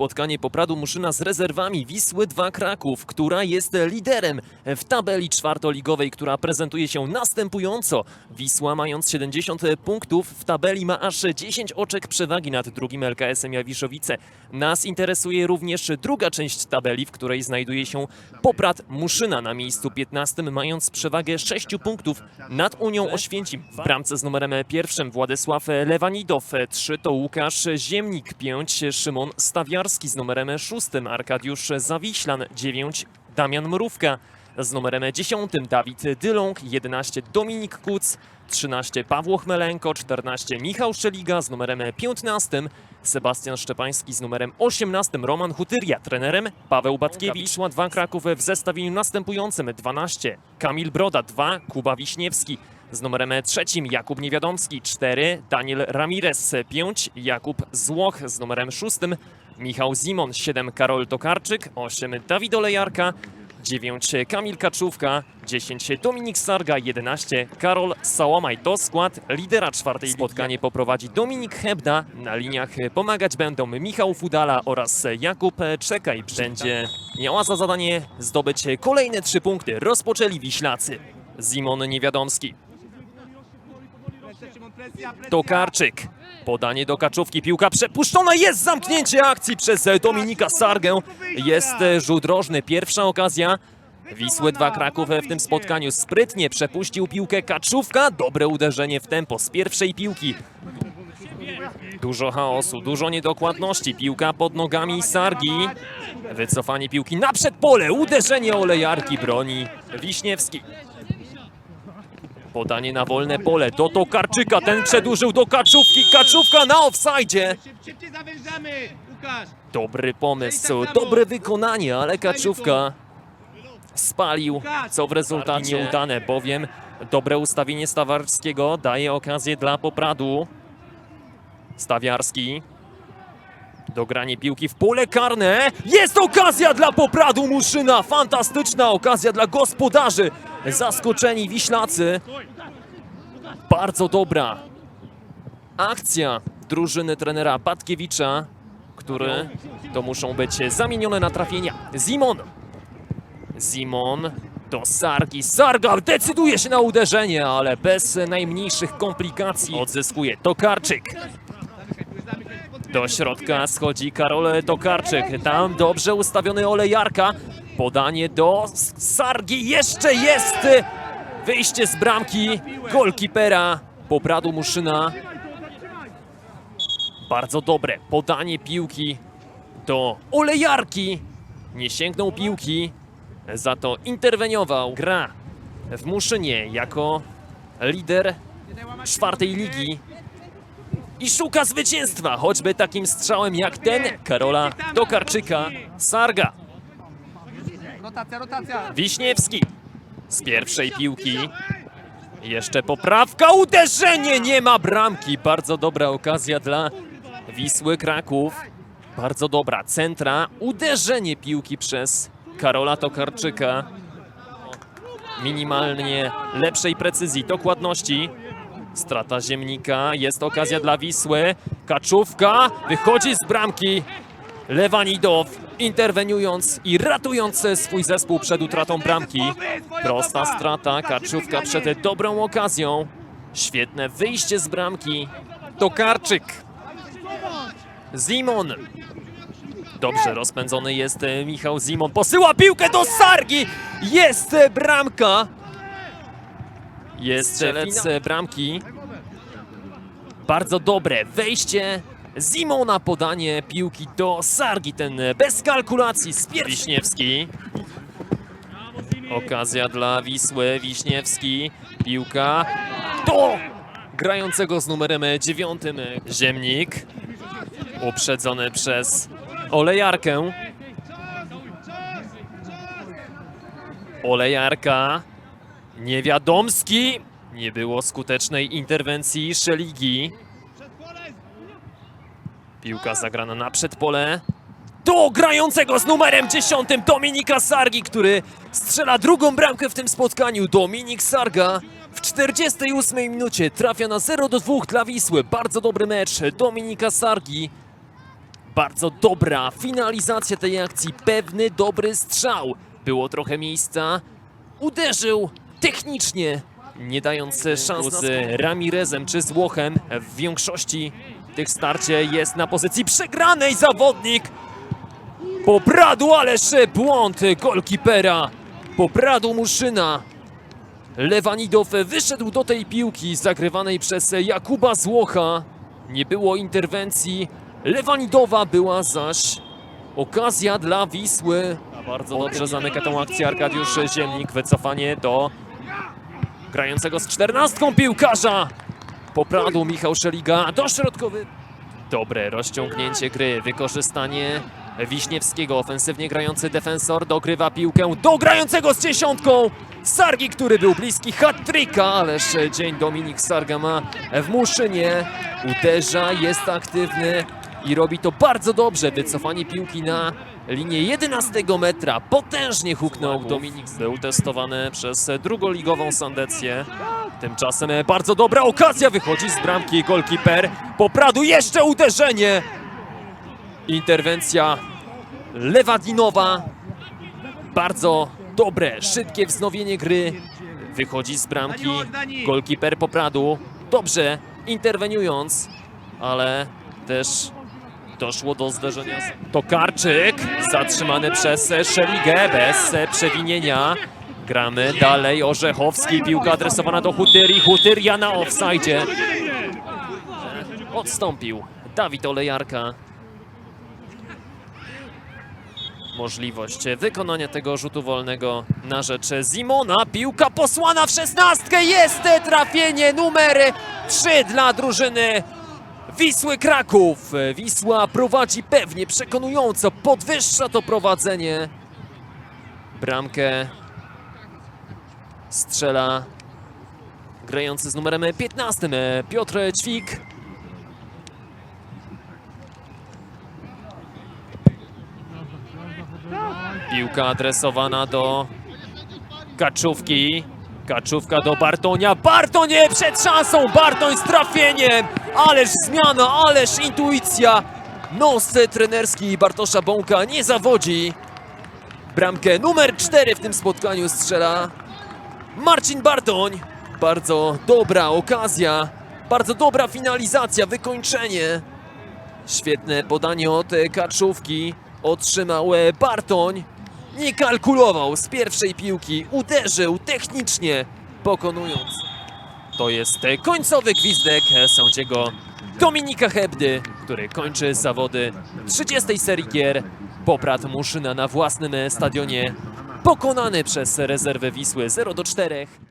spotkanie Popradu Muszyna z rezerwami Wisły 2 Kraków, która jest liderem w tabeli czwartoligowej, która prezentuje się następująco. Wisła mając 70 punktów w tabeli ma aż 10 oczek przewagi nad drugim LKS-em Jawiszowice. Nas interesuje również druga część tabeli, w której znajduje się Poprad Muszyna na miejscu 15, mając przewagę 6 punktów nad Unią Oświęcim. W bramce z numerem pierwszym Władysław Lewanidow, 3 to Łukasz Ziemnik, 5 Szymon Stawiarski z numerem 6, Arkadiusz Zawiślan, 9 Damian Mrówka, z numerem 10 Dawid Dyląg, 11 Dominik Kuc, 13 Pawło Chmelenko, 14 Michał Szeliga z numerem 15, Sebastian Szczepański. Z numerem 18, Roman Hutyria, trenerem Paweł Batkiewicz, Wisła 2 Kraków w zestawieniu następującym. 12, Kamil Broda. 2, Kuba Wiśniewski, z numerem trzecim Jakub Niewiadomski. 4, Daniel Ramirez. 5, Jakub Złoch. Z numerem szóstym, Michał Zimon 7, Karol Tokarczyk 8, Dawid Olejarka 9, Kamil Kaczówka 10, Dominik Sarga 11, Karol Sałamaj to skład lidera czwartej Spotkanie poprowadzi Dominik Hebda, na liniach pomagać będą Michał Fudala oraz Jakub Czekaj. Będzie miała za zadanie zdobyć kolejne trzy punkty. Rozpoczęli Wiślacy. Zimon Niewiadomski, Tokarczyk. Podanie do kaczówki, piłka przepuszczona, jest zamknięcie akcji przez Dominika Sargę. Jest e, rzut rożny, pierwsza okazja. Wisły 2 Kraków w tym spotkaniu sprytnie przepuścił piłkę kaczówka. Dobre uderzenie w tempo z pierwszej piłki. Dużo chaosu, dużo niedokładności. Piłka pod nogami Sargi. Wycofanie piłki na przedpole, uderzenie olejarki broni Wiśniewski. Podanie na wolne pole do Tokarczyka, ten przedłużył do Kaczówki, Kaczówka na offside. Dobry pomysł, dobre wykonanie, ale Kaczówka spalił, co w rezultacie nieudane, bowiem dobre ustawienie Stawarskiego daje okazję dla Popradu. Stawiarski. Dogranie piłki w pole karne. Jest okazja dla Popradu Muszyna. Fantastyczna okazja dla gospodarzy. Zaskoczeni Wiślacy. Bardzo dobra akcja drużyny trenera Patkiewicza, który to muszą być zamienione na trafienia. Zimon. Zimon do Sargi. Sarga decyduje się na uderzenie, ale bez najmniejszych komplikacji odzyskuje Tokarczyk. Do środka schodzi Karol Tokarczyk. Tam dobrze ustawiony Olejarka. Podanie do Sargi. Jeszcze jest wyjście z bramki golkipera Popradu Muszyna. Bardzo dobre podanie piłki do Olejarki. Nie sięgnął piłki, za to interweniował. Gra w Muszynie jako lider czwartej ligi i szuka zwycięstwa, choćby takim strzałem jak ten Karola Tokarczyka. Sarga, Rotacja, rotacja! Wiśniewski z pierwszej piłki. Jeszcze poprawka, uderzenie, nie ma bramki. Bardzo dobra okazja dla Wisły Kraków. Bardzo dobra centra, uderzenie piłki przez Karola Tokarczyka. Minimalnie lepszej precyzji, dokładności. Strata ziemnika, jest okazja dla Wisły. Kaczówka wychodzi z bramki. Lewanidow interweniując i ratując swój zespół przed utratą bramki. Prosta strata, Kaczówka przed dobrą okazją. Świetne wyjście z bramki. Tokarczyk. Zimon. Dobrze rozpędzony jest e, Michał Zimon. Posyła piłkę do Sargi. Jest bramka. Jest strzelec bramki. Bardzo dobre wejście Zimona, podanie piłki do Sargi, ten bez kalkulacji z Wiśniewski. Okazja dla Wisły, Wiśniewski, piłka do grającego z numerem dziewiątym Ziemnik. Uprzedzony przez Olejarkę. Olejarka, Niewiadomski. Nie było skutecznej interwencji Szeligi. Piłka zagrana na przedpole. Do grającego z numerem 10 Dominika Sargi, który strzela drugą bramkę w tym spotkaniu. Dominik Sarga w 48 minucie trafia na 0 do 2 dla Wisły. Bardzo dobry mecz Dominika Sargi. Bardzo dobra finalizacja tej akcji, pewny dobry strzał. Było trochę miejsca, uderzył technicznie, nie dając szans z Ramirezem czy z Łochem. W większości tych starcie jest na pozycji przegranej zawodnik. Popradu, ależ błąd golkipera. Popradu Muszyna. Lewanidow wyszedł do tej piłki zagrywanej przez Jakuba Złocha. Nie było interwencji. Lewanidowa była zaś okazja dla Wisły. A bardzo dobrze zamyka tą akcję Arkadiusz Ziemnik. Wycofanie do grającego z czternastką piłkarza. Popradu Michał Szeliga, dośrodkowy. Dobre rozciągnięcie gry, wykorzystanie Wiśniewskiego, ofensywnie grający defensor dogrywa piłkę do grającego z dziesiątką. Sargi, który był bliski hat-tricka, ależ dzień Dominik Sarga ma w Muszynie. Uderza, jest aktywny i robi to bardzo dobrze. Wycofanie piłki na linię 11 metra. Potężnie huknął Dominik. Był testowany przez drugoligową Sandecję. Tymczasem bardzo dobra okazja wychodzi z bramki golkiper. Popradu jeszcze uderzenie. Interwencja Lewadinowa. Bardzo dobre, szybkie wznowienie gry. Wychodzi z bramki golkiper Popradu. Dobrze interweniując, ale też doszło do zderzenia. Tokarczyk zatrzymany przez Szeligę bez przewinienia. Gramy dalej. Orzechowski, piłka adresowana do Hutyri. Hutyria na offside. Odstąpił Dawid Olejarka. Możliwość wykonania tego rzutu wolnego na rzecz Zimona. Piłka posłana w szesnastkę. Jest trafienie numer 3 dla drużyny Wisły Kraków. Wisła prowadzi pewnie, przekonująco. Podwyższa to prowadzenie. Bramkę strzela grający z numerem 15 Piotr Ćwik. Piłka adresowana do Kaczówki. Kaczówka do Bartonia. Bartonie przed szansą. Bartoń z trafieniem. Ależ zmiana, ależ intuicja. Nos trenerski Bartosza Bąka nie zawodzi. Bramkę numer 4 w tym spotkaniu strzela Marcin Bartoń. Bardzo dobra okazja. Bardzo dobra finalizacja, wykończenie. Świetne podanie od Kaczówki. Otrzymał Bartoń. Nie kalkulował z pierwszej piłki. Uderzył technicznie, pokonując. To jest końcowy gwizdek sędziego Dominika Hebdy, który kończy zawody 30 serii gier. Poprat Muszyna na własnym stadionie. Pokonany przez rezerwę Wisły 0 do 4.